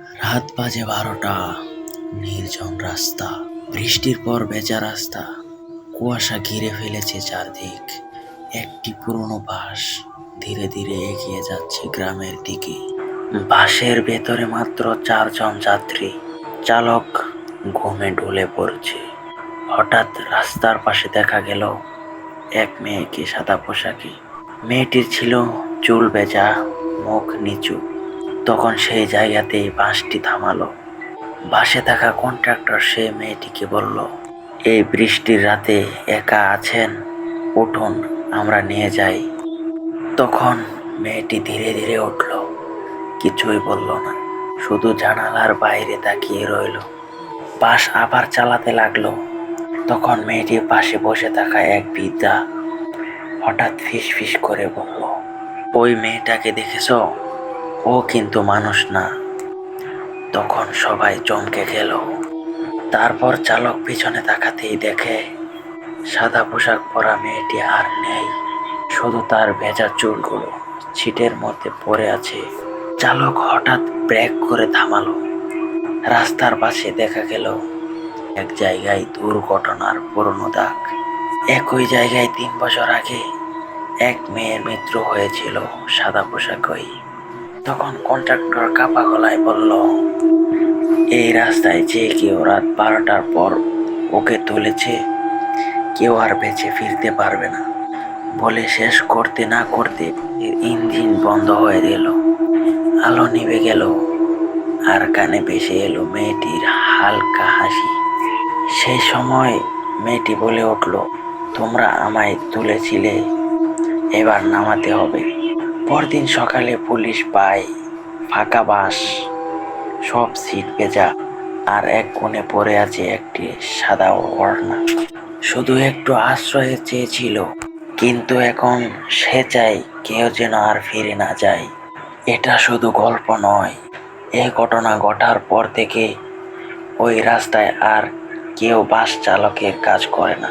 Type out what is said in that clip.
রাত বাজে বারোটা। নির্জন রাস্তা। বৃষ্টির পর বেচা রাস্তা। কুয়াশা ঘিরে ফেলেছে চারদিক। একটি পুরনো বাস ধীরে ধীরে এগিয়ে যাচ্ছে গ্রামের দিকে। বাসের ভেতরে মাত্র চারজন যাত্রী। চালক ঘুমে ঢুলে পড়ছে। হঠাৎ রাস্তার পাশে দেখা গেল এক মেয়েকে সাদা পোশাকে। মেয়েটির ছিল চুল বেজা মুখ নিচু। তখন সেই জায়গাতেই বাসটি থামালো। বাসে থাকা কন্ট্রাক্টর সে মেয়েটিকে বলল, এই বৃষ্টির রাতে একা আছেন? উঠুন, আমরা নিয়ে যাই। তখন মেয়েটি ধীরে ধীরে উঠল। কিছুই বলল না, শুধু জানালার বাইরে তাকিয়ে রইল। বাস আবার চালাতে লাগল। তখন মেয়েটির পাশে বসে থাকা এক বৃদ্ধা হঠাৎ ফিস ফিস করে বলল, ওই মেয়েটাকে দেখেছ? ও কিন্তু মানুষ না। তখন সবাই চমকে গেল। তারপর চালক পিছনে তাকাতেই দেখে, সাদা পোশাক পরা মেয়েটি আর নেই। শুধু তার ভেজা চুলগুলো ছিটের মধ্যে পড়ে আছে। চালক হঠাৎ ব্রেক করে থামালো। রাস্তার পাশে দেখা গেল এক জায়গায় দুর্ঘটনার পুরনো দাগ। একই জায়গায় তিন বছর আগে এক মেয়ের মৃত্যু হয়েছিল সাদা পোশাকই তখন কন্ট্রাক্টর কাপা গলায় বলল, এই রাস্তায় যে কেউ রাত বারোটার পর ওকে তুলেছে, কেউ আর বেঁচে ফিরতে পারবে না। বলে শেষ করতে না করতে ইঞ্জিন বন্ধ হয়ে গেল। আলো নিভে গেল, আর কানে ভেসে এলো মেয়েটির হালকা হাসি। সেই সময় মেয়েটি বলে উঠল, তোমরা আমায় তুলেছিলে, এবার নামাতে হবে। পরদিন সকালে পুলিশ পায়, ফাঁকা বাস, সব সিট ভেজা, আর এক কোণে পড়ে আছে একটি সাদা ওড়না। শুধু একটু আশ্রয় চেয়েছিল, কিন্তু এখন সে চাই কেউ যেন আর ফিরে না যায়। এটা শুধু গল্প নয় এই ঘটনা ঘটার পর থেকে ওই রাস্তায় আর কেউ বাস চালকের কাজ করে না।